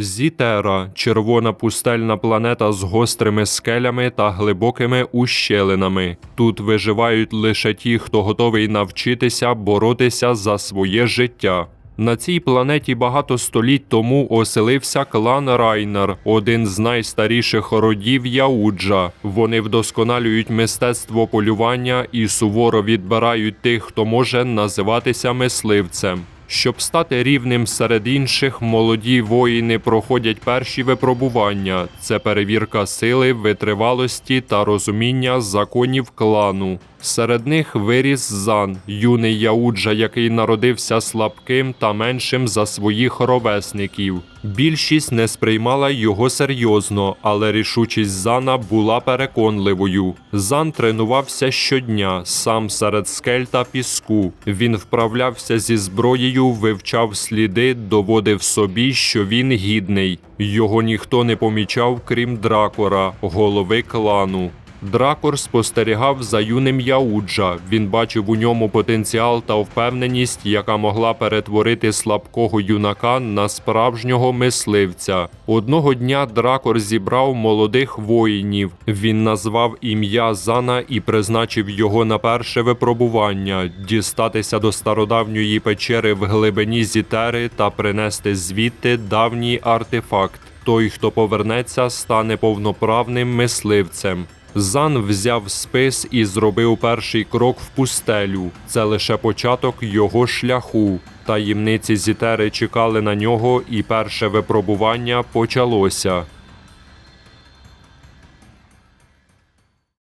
Зітера червона пустельна планета з гострими скелями та глибокими ущелинами. Тут виживають лише ті, хто готовий навчитися боротися за своє життя. На цій планеті багато століть тому оселився клан Райнер, один з найстаріших родів Яуджа. Вони вдосконалюють мистецтво полювання і суворо відбирають тих, хто може називатися мисливцем. Щоб стати рівним серед інших, молоді воїни проходять перші випробування. Це перевірка сили, витривалості та розуміння законів клану. Серед них виріс Зан, юний Яуджа, який народився слабким та меншим за своїх ровесників. Більшість не сприймала його серйозно, але рішучість Зана була переконливою. Зан тренувався щодня, сам серед скель та піску. Він вправлявся зі зброєю, вивчав сліди, доводив собі, що він гідний. Його ніхто не помічав, крім дракора, голови клану. Дракор спостерігав за юним Яуджа. Він бачив у ньому потенціал та впевненість, яка могла перетворити слабкого юнака на справжнього мисливця. Одного дня дракор зібрав молодих воїнів. Він назвав ім'я Зана і призначив його на перше випробування дістатися до стародавньої печери в глибині Зітери та принести звідти давній артефакт. Той, хто повернеться, стане повноправним мисливцем. Зан взяв спис і зробив перший крок в пустелю. Це лише початок його шляху. Таємниці Зітери чекали на нього, і перше випробування почалося.